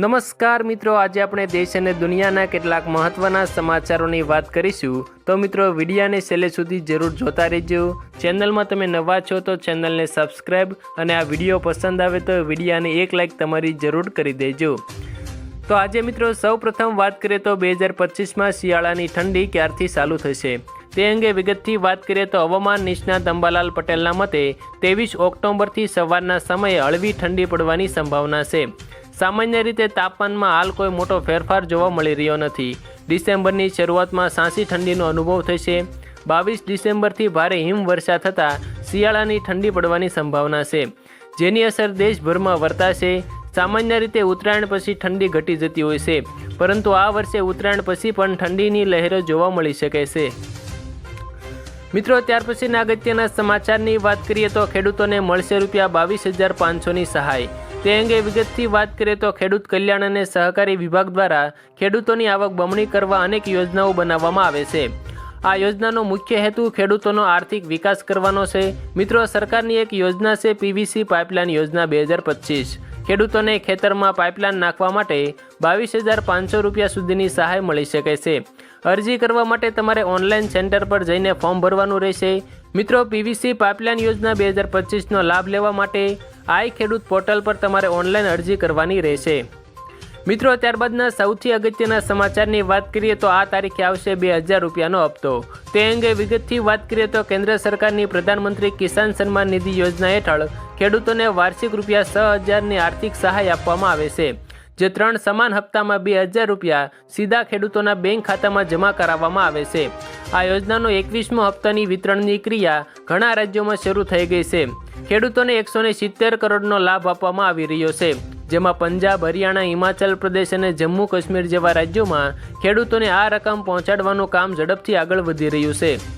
નમસ્કાર મિત્રો, આજે આપણે દેશ અને દુનિયાના કેટલાક મહત્વના સમાચારોની વાત કરીશું. તો મિત્રો, વિડીયાને છેલ્લે સુધી જરૂર જોતા રહેજો. ચેનલમાં તમે નવા છો તો ચેનલને સબસ્ક્રાઈબ અને આ વીડિયો પસંદ આવે તો વિડીયાને એક લાઈક તમારી જરૂર કરી દેજો. તો આજે મિત્રો સૌ પ્રથમ વાત કરીએ તો બે હજાર પચીસમાં શિયાળાની ઠંડી ક્યારથી ચાલુ થશે? તે અંગે વિગતથી વાત કરીએ તો હવામાન નિષ્ણાત અંબાલાલ પટેલના મતે, ત્રેવીસ ઓક્ટોબરથી સવારના સમયે હળવી ઠંડી પડવાની સંભાવના છે. સામાન્ય રીતે તાપમાનમાં હાલ કોઈ મોટો ફેરફાર જોવા મળી રહ્યો નથી. ડિસેમ્બરની શરૂઆતમાં સાંસી ઠંડીનો અનુભવ થશે. બાવીસ ડિસેમ્બરથી ભારે હિમવર્ષા થતાં શિયાળાની ઠંડી પડવાની સંભાવના છે. જેની અસર દેશભરમાં વર્તાશે. સામાન્ય રીતે ઉત્તરાયણ પછી ઠંડી ઘટી જતી હોય છે, પરંતુ આ વર્ષે ઉત્તરાયણ પછી પણ ઠંડીની લહેરો જોવા મળી શકે છે. મિત્રો, ત્યાર પછીના અગત્યના સમાચારની વાત કરીએ તો ખેડૂતોને મળશે રૂપિયા બાવીસ હજાર પાંચસોની સહાય. તે અંગે વિગતથી વાત કરીએ તો ખેડૂત કલ્યાણ અને સહકારી વિભાગ દ્વારા ખેડૂતોની આવક બમણી કરવા અનેક યોજનાઓ બનાવવામાં આવે છે. આ યોજનાનો મુખ્ય હેતુ ખેડૂતોનો આર્થિક વિકાસ કરવાનો છે. મિત્રો, સરકારની એક યોજના છે પીવીસી પાઇપલાઇન યોજના બે હજાર પચીસ. ખેડૂતોને ખેતરમાં પાઇપલાઇન નાખવા માટે બાવીસ હજાર પાંચસો રૂપિયા સુધીની સહાય મળી શકે છે. અરજી કરવા માટે તમારે ઓનલાઈન સેન્ટર પર જઈને ફોર્મ ભરવાનું રહેશે. મિત્રો પીવીસી પાઇપલાઇન યોજના બે હજાર પચીસનો લાભ લેવા માટે આઈ ખેડૂત પોર્ટલ પર તમારે ઓનલાઈન અરજી કરવાની રહેશે. મિત્રો, ત્યારબાદના સૌથી અગત્યના સમાચારની વાત કરીએ તો આ તારીખે આવશે બે હજાર રૂપિયાનો હપ્તો. તે અંગે વિગતથી વાત કરીએ તો કેન્દ્ર સરકારની પ્રધાનમંત્રી કિસાન સન્માન નિધિ યોજના હેઠળ ખેડૂતોને વાર્ષિક રૂપિયા છ હજારની આર્થિક સહાય આપવામાં આવે છે. જે ત્રણ સમાન હપ્તામાં બે હજાર રૂપિયા સીધા ખેડૂતોના બેંક ખાતામાં જમા કરાવવામાં આવે છે. આ યોજનાનો એકવીસમો હપ્તાની વિતરણની ક્રિયા ઘણા રાજ્યોમાં શરૂ થઈ ગઈ છે. ખેડૂતોને એકસો સિત્તેર કરોડનો લાભ આપવામાં આવી રહ્યો છે. જેમાં પંજાબ, હરિયાણા, હિમાચલ પ્રદેશ અને જમ્મુ કાશ્મીર જેવા રાજ્યોમાં ખેડૂતોને આ રકમ પહોંચાડવાનું કામ ઝડપથી આગળ વધી રહ્યું છે.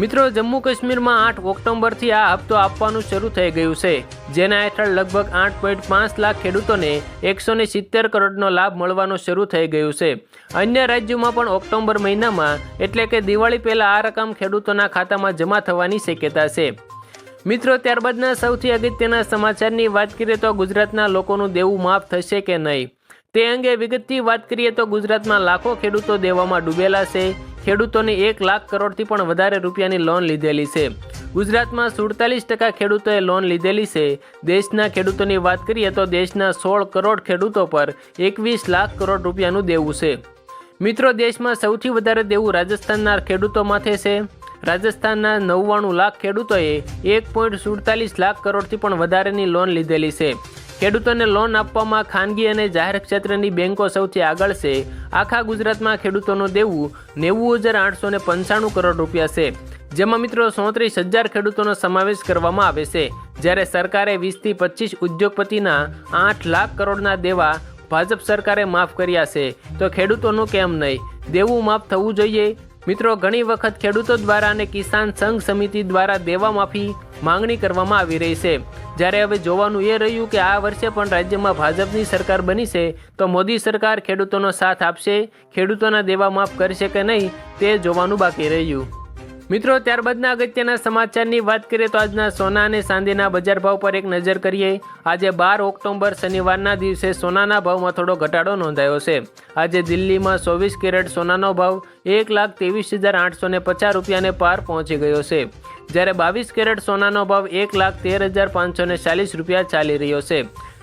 મિત્રો, જમ્મુ કાશ્મીરમાં આઠ ઓક્ટોબરથી આ હપ્તો આપવાનું શરૂ થઈ ગયું છે, જેના હેઠળ લગભગ આઠ પોઈન્ટ પાંચ લાખ ખેડૂતોને એકસો સિત્તેર કરોડનો લાભ મળવાનો શરૂ થઈ ગયું છે. અન્ય રાજ્યોમાં પણ ઓક્ટોબર મહિનામાં એટલે કે દિવાળી પહેલાં આ રકમ ખેડૂતોના ખાતામાં જમા થવાની શક્યતા છે. મિત્રો, ત્યારબાદના સૌથી અગત્યના સમાચારની વાત કરીએ તો ગુજરાતના લોકોનું દેવું માફ થશે કે નહીં? તે અંગે વિગતથી વાત કરીએ તો ગુજરાતમાં લાખો ખેડૂતો દેવામાં ડૂબેલા છે ખેડૂતોને એક લાખ કરોડથી પણ વધારે રૂપિયાની લોન લીધેલી છે. ગુજરાતમાં સુડતાલીસ ટકા ખેડૂતોએ લોન લીધેલી છે. દેશના ખેડૂતોની વાત કરીએ તો દેશના સોળ કરોડ ખેડૂતો પર એકવીસ લાખ કરોડ રૂપિયાનું દેવું છે. મિત્રો, દેશમાં સૌથી વધારે દેવું રાજસ્થાનના ખેડૂતો માથે છે. રાજસ્થાનના નવ્વાણું લાખ ખેડૂતોએ એક પોઈન્ટ સુડતાલીસ લાખ કરોડથી પણ વધારેની લોન લીધેલી છે. ખેડૂતોને લોન આપવામાં ખાનગી અને જાહેર ક્ષેત્રની બેન્કો સૌથી આગળ છે. આખા ગુજરાતમાં ખેડૂતોનું દેવું નેવું હજાર આઠસો ને પંચાણું કરોડ રૂપિયા છે. જેમાં મિત્રો સોત્રીસ હજાર ખેડૂતોનો સમાવેશ કરવામાં આવે છે. જ્યારે સરકારે વીસથી પચીસ ઉદ્યોગપતિના આઠ લાખ કરોડના દેવા ભાજપ સરકારે માફ કર્યા છે. તો ખેડૂતોનું કેમ નહીં? દેવું માફ થવું જોઈએ? મિત્રો, ઘણી વખત ખેડૂતો દ્વારા અને કિસાન સંઘ સમિતિ દ્વારા દેવા માફી માંગણી કરવામાં આવી રહી છે. જ્યારે હવે જોવાનું એ રહ્યું કે આ વર્ષે પણ રાજ્યમાં ભાજપની સરકાર બની છે, તો મોદી સરકાર ખેડૂતોનો સાથ આપશે, ખેડૂતોના દેવા માફ કરશે કે નહીં, તે જોવાનું બાકી રહ્યું. મિત્રો, ત્યારબાદના અગત્યના સમાચારની વાત કરીએ તો આજના સોના અને ચાંદીના બજાર ભાવ પર એક નજર કરીએ. આજે બાર ઓક્ટોબર શનિવારના દિવસે સોનાના ભાવમાં થોડો ઘટાડો નોંધાયો છે. આજે દિલ્હીમાં ચોવીસ કેરેટ સોનાનો ભાવ એક લાખ ત્રેવીસ હજાર આઠસો ને પચાસ રૂપિયાને પાર પહોંચી ગયો છે. જ્યારે બાવીસ કેરેટ સોનાનો ભાવ એક લાખ તેર હજાર પાંચસો ને ચાલીસ રૂપિયા ચાલી રહ્યો છે.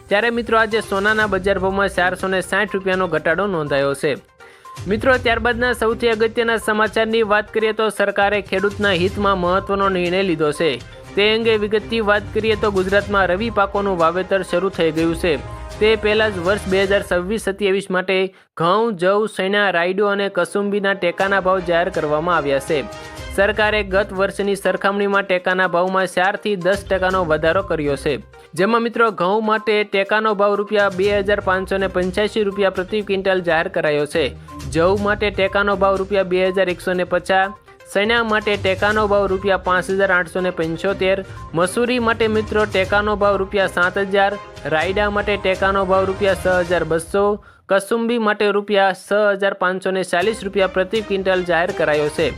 ત્યારે મિત્રો, આજે સોનાના બજાર ભાવમાં ચારસો ને સાઠ રૂપિયાનો ઘટાડો નોંધાયો છે. મિત્રો, ત્યારબાદના સૌથી અગત્યના સમાચારની વાત કરીએ તો સરકારે ખેડૂતના હિતમાં મહત્વનો નિર્ણય લીધો છે. તે અંગે વિગતથી વાત કરીએ તો ગુજરાતમાં રવિ પાકોનું વાવેતર શરૂ થઈ ગયું છે. તે પહેલાં જ વર્ષ બે હજાર છવ્વીસ સત્યાવીસ માટે ઘઉં, જવ સૈના રાયડો અને કસુંબીના ટેકાના ભાવ જાહેર કરવામાં આવ્યા છે. સરકારે ગત વર્ષની સરખામણીમાં ટેકાના ભાવમાં ચારથી દસ ટકાનો વધારો કર્યો છે. જેમાં મિત્રો ઘઉં માટે ટેકાનો ભાવ રૂપિયા બે હજાર પાંચસો ને પંચ્યાસી રૂપિયા પ્રતિ ક્વિન્ટલ જાહેર કરાયો છે. જવ માટે ટેકાનો ભાવ રૂપિયા બે હજાર એકસો ને પચાસ, સૈના માટે ટેકાનો ભાવ રૂપિયા પાંચ હજાર આઠસો ને પંચોતેર, મસૂરી માટે મિત્રો ટેકાનો ભાવ રૂપિયા સાત હજાર, રાયડા માટે ટેકાનો ભાવ રૂપિયા છ હજાર બસો, કસુંબી માટે રૂપિયા છ હજાર પાંચસો ચાલીસ રૂપિયા પ્રતિ ક્વિન્ટલ જાહેર કરાયો છે.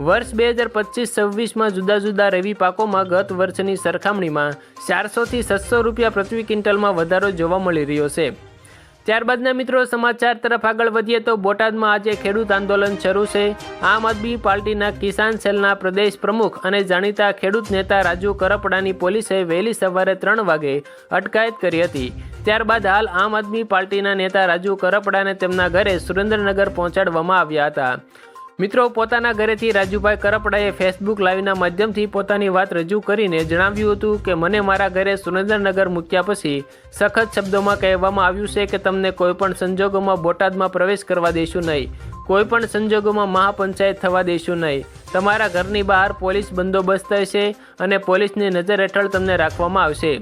વર્ષ બે હજાર પચીસ છવ્વીસમાં જુદા જુદા રવિ પાકોમાં ગત વર્ષની સરખામણીમાં ચારસોથી સાતસો રૂપિયા પ્રતિ ક્વિન્ટલમાં વધારો જોવા મળી રહ્યો છે. ત્યારબાદના મિત્રો સમાચાર તરફ આગળ વધીએ તો બોટાદમાં આજે ખેડૂત આંદોલન શરૂ છે. આમ આદમી પાર્ટીના કિસાન સેલના પ્રદેશ પ્રમુખ અને જાણીતા ખેડૂત નેતા રાજુ કરપડાની પોલીસે વહેલી સવારે ત્રણ વાગે અટકાયત કરી હતી. ત્યારબાદ હાલ આમ આદમી પાર્ટીના નેતા રાજુ કરપડાને તેમના ઘરે સુરેન્દ્રનગર પહોંચાડવામાં આવ્યા હતા. મિત્રો, પોતાના ઘરેથી રાજુભાઈ કરપડાએ ફેસબુક લાઈવના માધ્યમથી પોતાની વાત રજૂ કરીને જણાવ્યું હતું કે, મને મારા ઘરે સુરેન્દ્રનગર મૂક્યા પછી સખત શબ્દોમાં કહેવામાં આવ્યું છે કે, તમને કોઈપણ સંજોગોમાં બોટાદમાં પ્રવેશ કરવા દેશું નહીં. કોઈપણ સંજોગોમાં મહાપંચાયત થવા દઈશું નહીં. તમારા ઘરની બહાર પોલીસ બંદોબસ્ત હશે અને પોલીસની નજર હેઠળ તમને રાખવામાં આવશે.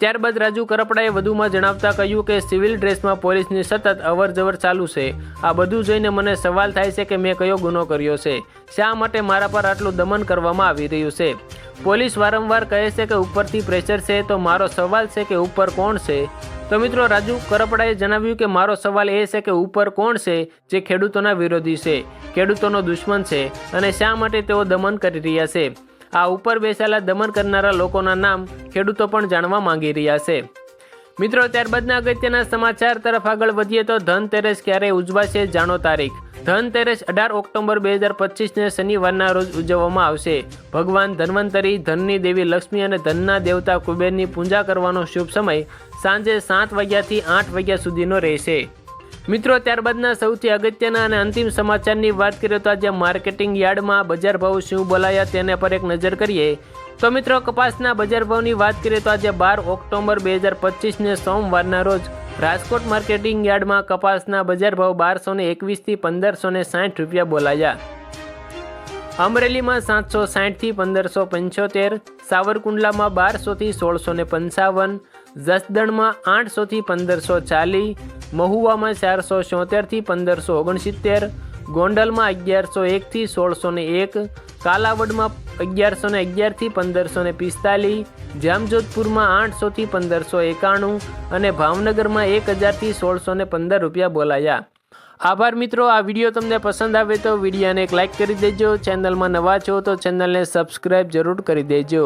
ત્યારબાદ રાજુ કરપડાએ વધુમાં જણાવતા કહ્યું કે સિવિલ ડ્રેસમાં પોલીસની સતત અવર જવર ચાલુ છે. આ બધું જોઈને મને સવાલ થાય છે કે મેં કયો ગુનો કર્યો છે. શા માટે મારા પર આટલું દમન કરવામાં આવી રહ્યું છે? પોલીસ વારંવાર કહે છે કે ઉપરથી પ્રેશર છે તો મારો સવાલ છે કે ઉપર કોણ છે? તો મિત્રો, રાજુ કરપડાએ જણાવ્યું કે મારો સવાલ એ છે કે ઉપર કોણ છે જે ખેડૂતોના વિરોધી છે? ખેડૂતોનો દુશ્મન છે અને શા માટે તેઓ દમન કરી રહ્યા છે? આ ઉપર બેસેલા દમન કરનારા લોકોના નામ ખેડૂતો પણ જાણવા માંગી રહ્યા છે. મિત્રો, ત્યારબાદના અગત્યના સમાચાર તરફ આગળ વધીએ તો ધનતેરસ ક્યારે ઉજવાશે જાણો તારીખ. ધનતેરસ અઢાર ઓક્ટોબર બે હજાર પચીસને શનિવારના રોજ ઉજવવામાં આવશે. ભગવાન ધન્વંતરી ધનની દેવી લક્ષ્મી અને ધનના દેવતા કુબેરની પૂજા કરવાનો શુભ સમય સાંજે સાત વાગ્યાથી આઠ વાગ્યા સુધીનો રહેશે. મિત્રો, ત્યારબાદના સૌથી અગત્યના અને અંતિમ સમાચારની વાત કરીએ તો આજે માર્કેટિંગ યાર્ડમાં બજાર ભાવ શું બોલાયા તેના પર એક નજર કરીએ. તો મિત્રો, કપાસના બજાર ભાવની વાત કરીએ તો આજે બાર ઓક્ટોબર બે હજાર પચીસને સોમવારના રોજ રાજકોટ માર્કેટિંગ યાર્ડમાં કપાસના બજાર ભાવ બારસો ને એકવીસથી પંદરસો ને સાઠ રૂપિયા બોલાયા. અમરેલીમાં સાતસો સાઠથી પંદરસો પંચોતેર, સાવરકુંડલામાં બારસોથી સોળસો ને પંચાવન, જસદણમાં આઠસોથી પંદરસો ચાલીસ મહુવામાં ચારસો છોતેરથી પંદરસો ઓગણસિત્તેર, ગોંડલમાં અગિયારસો એકથી સોળસો ને એક, કાલાવડમાં અગિયારસો ને અગિયારથી પંદરસો ને પિસ્તાલીસ, જામજોધપુરમાં આઠસોથી પંદરસો એકાણું અને ભાવનગરમાં એક હજારથી સોળસો ને પંદર રૂપિયા બોલાયા. આભાર મિત્રો, આ વીડિયો તમને પસંદ આવે તો વિડીયોને એક લાઇક કરી દેજો, ચેનલમાં નવા છો તો ચેનલને સબસ્ક્રાઈબ જરૂર કરી દેજો.